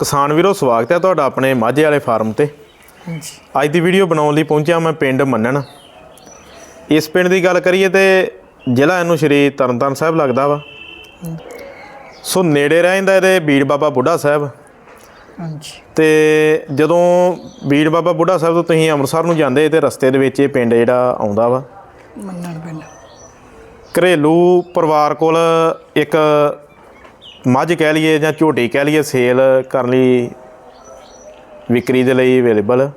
ਕਿਸਾਨ ਵੀਰੋ ਸਵਾਗਤ ਹੈ ਤੁਹਾਡਾ ਆਪਣੇ ਮਾਝੇ ਵਾਲੇ ਫਾਰਮ ਤੇ। ਹਾਂਜੀ। ਅੱਜ ਦੀ ਵੀਡੀਓ ਬਣਾਉਣ ਲਈ ਪਹੁੰਚਿਆ ਮੈਂ ਪਿੰਡ ਮੰਨਣ। ਇਸ ਪਿੰਡ ਦੀ ਗੱਲ ਕਰੀਏ ਤੇ ਜ਼ਿਲ੍ਹਾ ਇਹਨੂੰ ਸ਼੍ਰੀ ਤਰਨਤਾਰਨ ਸਾਹਿਬ ਲੱਗਦਾ ਵਾ। ਸੋ ਨੇੜੇ ਰਹਿੰਦਾ ਇਹਦੇ ਬੀੜ ਬਾਬਾ ਬੁੱਢਾ ਸਾਹਿਬ। ਹਾਂਜੀ। ਤੇ ਜਦੋਂ ਬੀੜ ਬਾਬਾ ਬੁੱਢਾ ਸਾਹਿਬ ਤੋਂ ਤੁਸੀਂ ਅੰਮ੍ਰਿਤਸਰ ਨੂੰ ਜਾਂਦੇ ਤੇ ਰਸਤੇ ਦੇ ਵਿੱਚ ਇਹ ਪਿੰਡ ਜਿਹੜਾ ਆਉਂਦਾ ਵਾ। ਮੰਨਣ ਪਿੰਡ। ਘਰੇਲੂ ਪਰਿਵਾਰ ਕੋਲ ਇੱਕ ਮੱਝ ਕਹਿ ਲਈਏ ਜਾਂ ਝੋਟੀ ਕਹਿ ਲਈਏ ਸੇਲ ਕਰਨ ਲਈ ਵਿਕਰੀ ਦੇ ਲਈ ਅਵੇਲੇਬਲ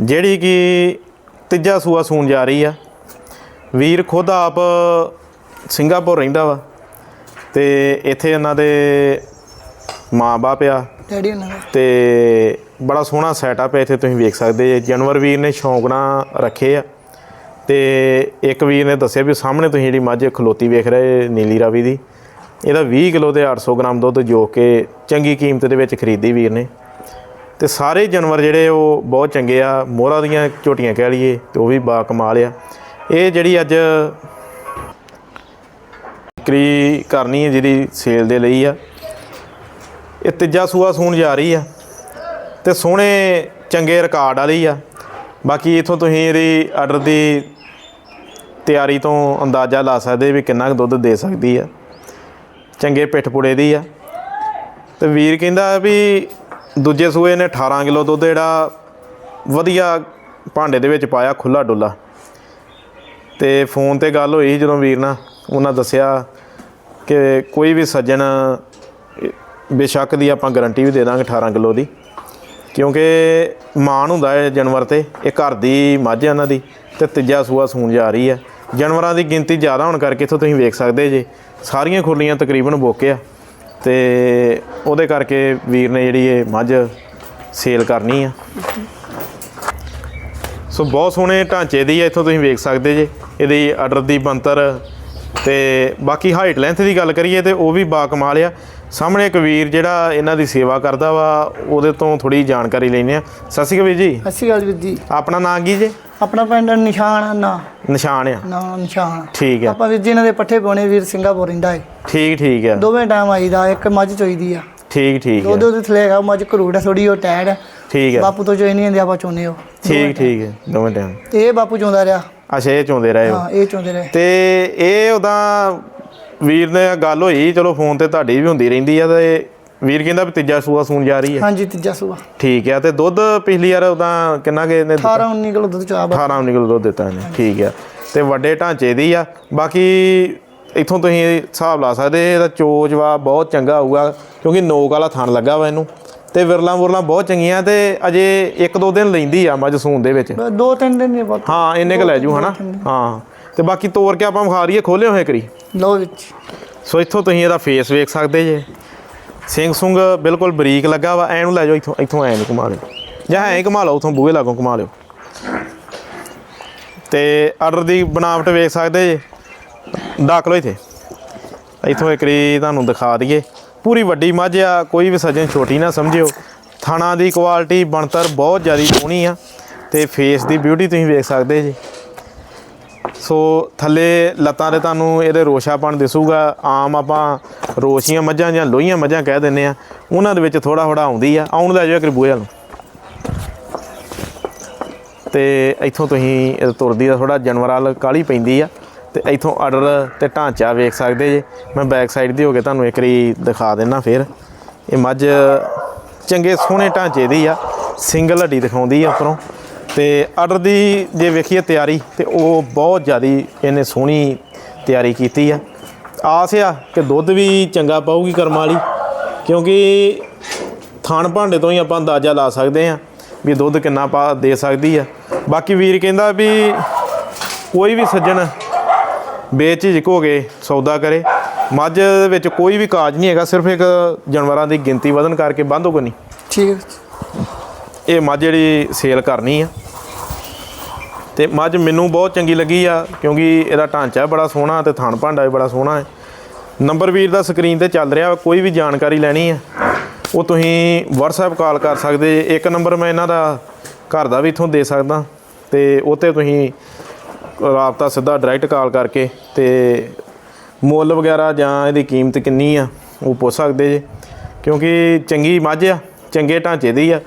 ਜਿਹੜੀ ਕਿ ਤੀਜਾ ਸੂਆ ਸੂਣ ਜਾ ਰਹੀ ਆ। ਵੀਰ ਖੁਦ ਆਪ ਸਿੰਗਾਪੁਰ ਰਹਿੰਦਾ ਵਾ ਤੇ ਇੱਥੇ ਇਹਨਾਂ ਦੇ ਮਾਂ-ਬਾਪ ਆ। ਡੈਡੀ ਉਹਨਾਂ ਦਾ। ਤੇ ਬੜਾ ਸੋਹਣਾ ਸੈਟਅਪ ਹੈ ਇੱਥੇ ਤੁਸੀਂ ਵੇਖ ਸਕਦੇ ਜੇ। ਜਾਨਵਰ ਵੀਰ ਨੇ ਸ਼ੌਂਕ ਨਾਲ ਰੱਖੇ ਆ। ਤੇ ਇੱਕ ਵੀਰ ਨੇ ਦੱਸਿਆ ਵੀ ਸਾਹਮਣੇ ਤੁਸੀਂ ਜਿਹੜੀ ਮੱਝ ਖਲੋਤੀ ਵੇਖ ਰਹੇ ਨੀਲੀ ਰਾਵੀ ਦੀ। ਇਹਦਾ 20 ਕਿਲੋ ਤੇ 800 ਗ੍ਰਾਮ ਦੁੱਧ ਜੋ ਕਿ ਚੰਗੀ ਕੀਮਤ ਦੇ ਵਿੱਚ ਖਰੀਦੀ ਵੀਰ ਨੇ। ਤੇ ਸਾਰੇ ਜਾਨਵਰ ਜਿਹੜੇ ਉਹ ਬਹੁਤ ਚੰਗੇ ਆ, ਮੋਹਰਾ ਦੀਆਂ ਝੋਟੀਆਂ ਕਹਿ ਲਈਏ ਤੇ ਉਹ ਵੀ ਬਾ ਕਮਾਲ ਆ। ਇਹ ਜਿਹੜੀ ਅੱਜ ਵਿਕਰੀ ਕਰਨੀ ਹੈ ਜਿਹੜੀ ਸੇਲ ਦੇ ਲਈ ਆ, ਇਹ ਤੀਜਾ ਸੂਆ ਸੂਣ ਜਾ ਰਹੀ ਆ ਤੇ ਸੋਹਣੇ ਚੰਗੇ ਰਿਕਾਰਡ ਵਾਲੀ ਆ। ਬਾਕੀ ਇਥੋਂ ਤੁਸੀਂ ਇਹਦੀ ਆਰਡਰ ਦੀ ਤਿਆਰੀ ਤੋਂ ਅੰਦਾਜ਼ਾ ਲਾ ਸਕਦੇ ਵੀ ਕਿੰਨਾ ਕੁ ਦੁੱਧ ਦੇ ਸਕਦੀ ਆ। ਚੰਗੇ ਪਿੱਠ ਪੁੜੇ ਦੀ ਆ। ਤੇ ਵੀਰ ਕਹਿੰਦਾ ਵੀ ਦੂਜੇ ਸੂਏ ਨੇ 18 ਕਿਲੋ ਦੁੱਧ ਜਿਹੜਾ ਵਧੀਆ ਭਾਂਡੇ ਦੇ ਵਿੱਚ ਪਾਇਆ ਖੁੱਲਾ ਡੁੱਲਾ। ਤੇ ਫੋਨ ਤੇ ਗੱਲ ਹੋਈ ਜਦੋਂ ਵੀਰ ਨਾਲ, ਉਹਨਾਂ ਦੱਸਿਆ ਕਿ ਕੋਈ ਵੀ ਸੱਜਣ ਬੇਸ਼ੱਕ ਦੀ ਆਪਾਂ ਗਾਰੰਟੀ ਵੀ ਦੇ ਦਾਂਗੇ 18 ਕਿਲੋ ਦੀ। ਕਿਉਂਕਿ ਮਾਣ ਹੁੰਦਾ ਹੈ ਜਾਨਵਰ ਤੇ, ਇਹ ਘਰ ਦੀ ਮੱਝ ਹੈ ਇਹਨਾਂ ਦੀ, ਤੇ ਤੀਜਾ ਸੂਆ ਸੂਣ ਜਾ ਰਹੀ ਹੈ ਜਾਨਵਰਾਂ ਦੀ ਗਿਣਤੀ ਜ਼ਿਆਦਾ ਹੋਣ ਕਰਕੇ ਇੱਥੋਂ ਤੁਸੀਂ ਵੇਖ ਸਕਦੇ ਜੇ। ਸਾਰੀਆਂ ਖੁਰਲੀਆਂ ਤਕਰੀਬਨ ਬੋਕੇ ਆ ਤੇ ਉਹਦੇ ਕਰਕੇ ਵੀਰ ਨੇ ਜਿਹੜੀ ਇਹ ਮੱਝ ਸੇਲ ਕਰਨੀ ਆ। ਸੋ ਬਹੁਤ ਸੋਹਣੇ ਢਾਂਚੇ ਦੀ ਹੈ ਇੱਥੋਂ ਤੁਸੀਂ ਵੇਖ ਸਕਦੇ ਜੇ। ਇਹਦੀ ਆਰਡਰ ਦੀ ਬੰਤਰ ਤੇ ਬਾਕੀ ਹਾਈਟ ਲੈਂਥ ਦੀ ਗੱਲ ਕਰੀਏ ਤੇ ਉਹ ਵੀ ਬਾ ਕਮਾਲ ਆ। ਸਾਹਮਣੇ ਇੱਕ ਵੀਰ ਜਿਹੜਾ ਇਹਨਾਂ ਦੀ ਸੇਵਾ ਕਰਦਾ ਵਾ ਉਹਦੇ ਤੋਂ ਥੋੜੀ ਜਾਣਕਾਰੀ ਲੈਣੇ ਆ ਸਤਿ ਸ਼੍ਰੀ ਅਕਾਲ ਵੀਰ ਜੀ। ਅਸੀਂ ਗੱਲ ਵੀਰ ਜੀ। ਆਪਣਾ ਨਾਂ ਕੀ ਜੇ? ਆਪਣਾ ਪਿੰਡ ਨਿਸ਼ਾਨ ਆ, ਨਾ। ਨਿਸ਼ਾਨ ਆ। ਨਾ ਨਿਸ਼ਾਨ। ਠੀਕ ਆ। ਆਪਾਂ ਵੀਰ ਜੀ ਇਹਨਾਂ ਦੇ ਪੱਠੇ ਪਾਉਣੇ ਵੀਰ ਸਿੰਗਾਪੁਰ ਰਹਿੰਦਾ ਹੈ ਠੀਕ ਠੀਕ ਆ। ਦੋਵੇਂ ਟਾਈਮ ਆਈਦਾ ਇੱਕ ਮੱਝ ਚੋਈਦੀ ਆ। ਠੀਕ ਠੀਕ ਆ। ਉਹਦੇ ਥਲੇ ਹੈਗਾ ਮੱਝ ਕਰੂੜਾ ਥੋੜੀ ਉਹ ਆ। ਠੀਕ ਆ। ਬਾਪੂ ਤੋਂ ਚੋਈ ਨਹੀਂ ਜਾਂਦੇ ਆਪਾਂ ਚੋਨੇ ਹੋ ਠੀਕ ਠੀਕ ਹੈ ਦੋਵੇਂ ਟਾਈਮ ਤੇ ਇਹ ਬਾਪੂ ਚੋਂਦਾ ਰਿਹਾ। ਅੱਛਾ ਇਹ ਚਾਹੁੰਦੇ ਰਹੇ ਹਾਂ ਇਹ ਚੋਂਦੇ ਰਹੇ। ਤੇ ਇਹ ਉਹਦਾ ਵੀਰ ਨੇ ਗੱਲ ਹੋਈ ਚਲੋ ਫੋਨ ਤੇ ਤੁਹਾਡੀ ਵੀ ਹੁੰਦੀ ਰਹਿੰਦੀ ਆ ਤੇ ਵੀਰ ਕਹਿੰਦਾ ਵੀ ਤੀਜਾ ਸੂਆ ਸੂਣ ਜਾ ਰਹੀ ਹੈ। ਹਾਂਜੀ ਤੀਜਾ ਸੂਆ। ਠੀਕ ਆ ਤੇ ਦੁੱਧ ਪਿਛਲੀ ਵਾਰ ਉਹਦਾ ਕਿੰਨਾ ਕਿ ਇਹਨੇ 18 19 ਕਿਲੋ ਦੁੱਧ ਚਾ 18 ਨਿਕਲ ਦੁੱਧ ਦਿੱਤਾ ਇਹਨੇ ਠੀਕ ਆ। ਤੇ ਵੱਡੇ ਢਾਂਚੇ ਦੀ ਆ ਬਾਕੀ ਇਥੋਂ ਤੁਸੀਂ ਹਿਸਾਬ ਲਾ ਸਕਦੇ ਇਹਦਾ ਚੋਜਵਾ ਬਹੁਤ ਚੰਗਾ ਹੋਊਗਾ ਕਿਉਂਕਿ ਨੋਕ ਵਾਲਾ ਥਣ ਲੱਗਾ ਵਾ ਇਹਨੂੰ। ਤੇ ਵਿਰਲਾ ਵਿਰਲਾ ਬਹੁਤ ਚੰਗੀਆਂ ਤੇ ਅਜੇ ਇੱਕ ਦੋ ਦਿਨ ਲੈਂਦੀ ਆ ਮੱਝ ਸੂਣ ਦੇ ਵਿੱਚ। ਬਸ ਦੋ ਤਿੰਨ ਦਿਨ ਦੇ ਬਾਅਦ ਹਾਂ ਇੰਨੇ ਕ ਲੈ ਜੂ ਹਨਾ? ਹਾਂ। ਤੇ ਬਾਕੀ ਤੋਰ ਕੇ ਆਪਾਂ ਵਿਖਾ ਰਹੀਏ ਖੋਲੇ ਹੋਏ ਕਰੀ। ਲੋ ਵਿੱਚ ਸੋ ਇੱਥੋਂ ਤੁਸੀਂ ਇਹਦਾ ਫੇਸ ਵੇਖ ਸਕਦੇ ਜੇ। ਸਿੰਘ ਸੁੰਗ ਬਿਲਕੁਲ ਬਰੀਕ ਲੱਗਾ ਵਾ ਐ ਨੂੰ ਲੈ ਜਾਓ ਇੱਥੋਂ ਇੱਥੋਂ ਐ ਨੂੰ ਘੁਮਾ ਲਿਓ। ਜਾਂ ਐਂ ਘੁਮਾ ਲਓ ਉੱਥੋਂ ਬੂਹੇ ਲਾਗੋਂ ਘੁਮਾ ਲਿਓ। ਤੇ ਆਰਡਰ ਦੀ ਬਣਾਵਟ ਵੇਖ ਸਕਦੇ ਜੇ। ਡਾਕ ਲਓ ਇੱਥੇ। ਇੱਥੋਂ ਇੱਕ ਰੀ ਤੁਹਾਨੂੰ ਦਿਖਾ ਦਈਏ। ਪੂਰੀ ਵੱਡੀ ਮੱਝ ਆ ਕੋਈ ਵੀ ਸੱਜਣ ਛੋਟੀ ਨਾ ਸਮਝਿਓ। ਥਾਣਾ ਦੀ ਕੁਆਲਿਟੀ ਬਣਤਰ ਬਹੁਤ ਜ਼ਿਆਦਾ ਸੋਹਣੀ ਆ। ਤੇ ਫੇਸ ਦੀ ਬਿਊਟੀ ਤੁਸੀਂ ਵੇਖ ਸਕਦੇ ਜੀ। ਸੋ ਥੱਲੇ ਲੱਤਾਂ ਦੇ ਤੁਹਾਨੂੰ ਇਹਦੇ ਰੋਸ਼ਾਪਣ ਦਿਸੂਗਾ। ਆਮ ਆਪਾਂ ਰੋਸ਼ੀਆਂ ਮੱਝਾਂ ਜਾਂ ਲੋਹੀਆਂ ਮੱਝਾਂ ਕਹਿ ਦਿੰਦੇ ਆ ਉਹਨਾਂ ਦੇ ਵਿੱਚ ਥੋੜਾ ਥੋੜਾ ਆਉਂਦੀ ਆ। ਆਉਣ ਲੈ ਜਾਓ ਇੱਕ ਬੂਹੇ ਨੂੰ। ਤੇ ਇੱਥੋਂ ਤੁਸੀਂ ਇਹ ਤੁਰਦੀ ਦਾ ਥੋੜਾ ਜਾਨਵਰਾਂ ਵੱਲ ਕਾਲੀ ਪੈਂਦੀ ਆ। ਤੇ ਇੱਥੋਂ ਆਰਡਰ ਤੇ ਢਾਂਚਾ ਵੇਖ ਸਕਦੇ ਜੇ। ਮੈਂ ਬੈਕ ਸਾਈਡ ਦੀ ਹੋ ਕੇ ਤੁਹਾਨੂੰ ਇੱਕ ਵਾਰੀ ਦਿਖਾ ਦੇਣਾ ਫਿਰ। ਇਹ ਮੱਝ ਚੰਗੇ ਸੋਹਣੇ ਢਾਂਚੇ ਦੀ ਆ। ਸਿੰਗਲ ਹੱਡੀ ਦਿਖਾਉਂਦੀ ਆ ਉੱਪਰੋਂ। ਤੇ ਆਰਡਰ ਦੀ ਜੇ ਵੇਖੀਏ ਤਿਆਰੀ ਤੇ ਉਹ ਬਹੁਤ ਜ਼ਿਆਦੀ ਇਹਨੇ ਸੋਹਣੀ ਤਿਆਰੀ ਕੀਤੀ ਆ। ਆਸ ਆ ਕਿ ਦੁੱਧ ਵੀ ਚੰਗਾ ਪਾਊਗੀ ਕਰਮ ਵਾਲੀ ਕਿਉਂਕਿ ਥਾਣ ਭਾਂਡੇ ਤੋਂ ਹੀ ਆਪਾਂ ਅੰਦਾਜ਼ਾ ਲਾ ਸਕਦੇ ਆ ਵੀ ਦੁੱਧ ਕਿੰਨਾ ਪਾ ਦੇ ਸਕਦੀ ਆ। ਬਾਕੀ ਵੀਰ ਕਹਿੰਦਾ ਵੀ ਕੋਈ ਵੀ ਸੱਜਣ ਬੇਝਿਜਕ ਹੋ ਕੇ ਸੌਦਾ ਕਰੇ। ਮੱਝ ਦੇ ਵਿੱਚ ਕੋਈ ਵੀ ਕਾਜ ਨਹੀਂ ਹੈਗਾ ਸਿਰਫ ਇੱਕ ਜਾਨਵਰਾਂ ਦੀ ਗਿਣਤੀ ਵਧਣ ਕਰਕੇ ਬੰਦ ਹੋ ਗਈ ਠੀਕ ਹੈ। ਇਹ ਮੱਝ ਜਿਹੜੀ ਸੇਲ ਕਰਨੀ ਆ। ਤੇ ਮੱਝ ਮੈਨੂੰ ਬਹੁਤ ਚੰਗੀ ਲੱਗੀ ਆ, ਕਿਉਂਕਿ ਇਹਦਾ ਢਾਂਚਾ ਬੜਾ ਸੋਹਣਾ ਤੇ ਥਣ ਭਾਂਡਾ ਵੀ ਬੜਾ ਸੋਹਣਾ ਹੈ ਨੰਬਰ ਵੀਰ ਦਾ ਸਕਰੀਨ ਤੇ ਚੱਲ ਰਿਹਾ, ਕੋਈ ਵੀ ਜਾਣਕਾਰੀ ਲੈਣੀ ਆ ਉਹ ਤੁਸੀਂ WhatsApp ਕਾਲ ਕਰ ਸਕਦੇ ਜੇ। ਇੱਕ ਨੰਬਰ ਮੈਂ ਇਹਨਾਂ ਦਾ ਘਰ ਦਾ ਵੀ ਇਥੋਂ ਦੇ ਸਕਦਾ ਤੇ ਉਹ ਤੇ ਤੁਸੀਂ ਰਾਬਤਾ ਸਿੱਧਾ ਡਾਇਰੈਕਟ ਕਾਲ ਕਰਕੇ ਤੇ ਮੁੱਲ ਵਗੈਰਾ ਜਾਂ ਇਹਦੀ ਕੀਮਤ ਕਿੰਨੀ ਆ, ਉਹ ਪੁੱਛ ਸਕਦੇ ਜੇ, ਕਿਉਂਕਿ ਚੰਗੀ ਮੱਝ ਆ, ਚੰਗੇ ਢਾਂਚੇ ਦੀ ਆ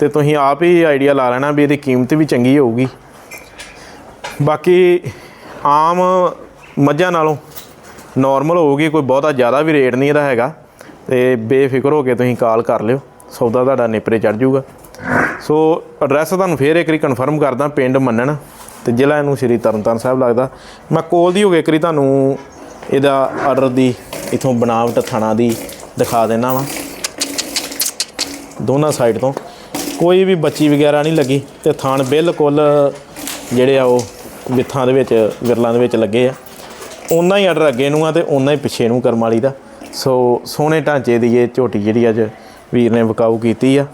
ਤੇ ਤੁਸੀਂ ਆਪ ਹੀ ਆਈਡੀਆ ਲਾ ਲੈਣਾ ਵੀ ਇਹਦੀ ਕੀਮਤ ਵੀ ਚੰਗੀ ਹੋਊਗੀ ਬਾਕੀ ਆਮ ਮੱਝਾਂ ਨਾਲੋਂ ਨਾਰਮਲ ਹੋਊਗੀ ਕੋਈ ਬਹੁਤਾ ਜ਼ਿਆਦਾ ਵੀ ਰੇਟ ਨਹੀਂ ਇਹਦਾ ਹੈਗਾ। ਤੇ ਬੇਫਿਕਰ ਹੋ ਕੇ ਤੁਸੀਂ ਕਾਲ ਕਰ ਲਿਓ, ਸੌਦਾ ਤੁਹਾਡਾ ਨੇਪਰੇ ਚੜ ਜਾਊਗਾ। ਸੋ ਐਡਰੈਸ ਤੁਹਾਨੂੰ ਫੇਰ ਇੱਕ ਵਾਰੀ ਕਨਫਰਮ ਕਰਦਾ, ਪਿੰਡ ਮੰਨਣ। ਤੇ ਜ਼ਿਲ੍ਹਾ ਇਹਨੂੰ ਸ਼੍ਰੀ ਤਰਨਤਾਰਨ ਸਾਹਿਬ ਲੱਗਦਾ। ਮੈਂ ਕੋਲ ਦੀ ਹੋ ਕੇ ਇੱਕ ਵਾਰੀ ਤੁਹਾਨੂੰ ਇਹਦਾ ਆਰਡਰ ਦੀ, ਇਥੋਂ ਬਣਾਵਟ ਥਾਣਾ ਦੀ ਦਿਖਾ ਦੇਣਾ ਵਾ। ਦੋਨਾਂ ਸਾਈਡ ਤੋਂ। ਕੋਈ ਵੀ ਬੱਚੀ ਵਗੈਰਾ ਨਹੀਂ ਲੱਗੀ, ਤੇ ਥਾਣ ਬਿਲਕੁਲ ਜਿਹੜੇ ਆ ਉਹ ਵਿੱਥਾਂ ਦੇ ਵਿੱਚ ਵਿਰਲਾਂ ਦੇ ਵਿੱਚ ਲੱਗੇ ਆ। ਉਹਨਾਂ ਹੀ ਆਰਡਰ ਅੱਗੇ ਨੂੰ ਆ ਤੇ ਉਹਨਾਂ ਹੀ ਪਿੱਛੇ ਨੂੰ ਕਰਮ ਵਾਲੀ ਦਾ। ਸੋ ਸੋਹਣੇ ਢਾਂਚੇ ਦੀ ਇਹ ਝੋਟੀ ਜਿਹੜੀ ਅੱਜ ਵੀਰ ਨੇ ਵਿਕਾਊ ਕੀਤੀ ਆ।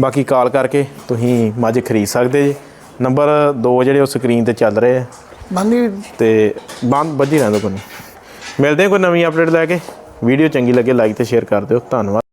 ਬਾਕੀ ਕਾਲ ਕਰਕੇ ਤੁਸੀਂ ਮੱਝ ਖਰੀਦ ਸਕਦੇ ਜੀ। ਨੰਬਰ 2 ਜਿਹੜੇ ਉਹ ਸਕਰੀਨ ਤੇ ਚੱਲ ਰਹੇ ਆ। ਬੰਦੀ ਤੇ ਬੰਦ ਵੱਜੀ ਰਹਿੰਦਾ ਕੋਈ। ਮਿਲਦੇ ਕੋਈ ਨਵੀਂ ਅਪਡੇਟ ਲੈ ਕੇ। ਵੀਡੀਓ ਚੰਗੀ ਲੱਗੇ ਲਾਈਕ ਤੇ ਸ਼ੇਅਰ ਕਰ ਦਿਓ। ਧੰਨਵਾਦ।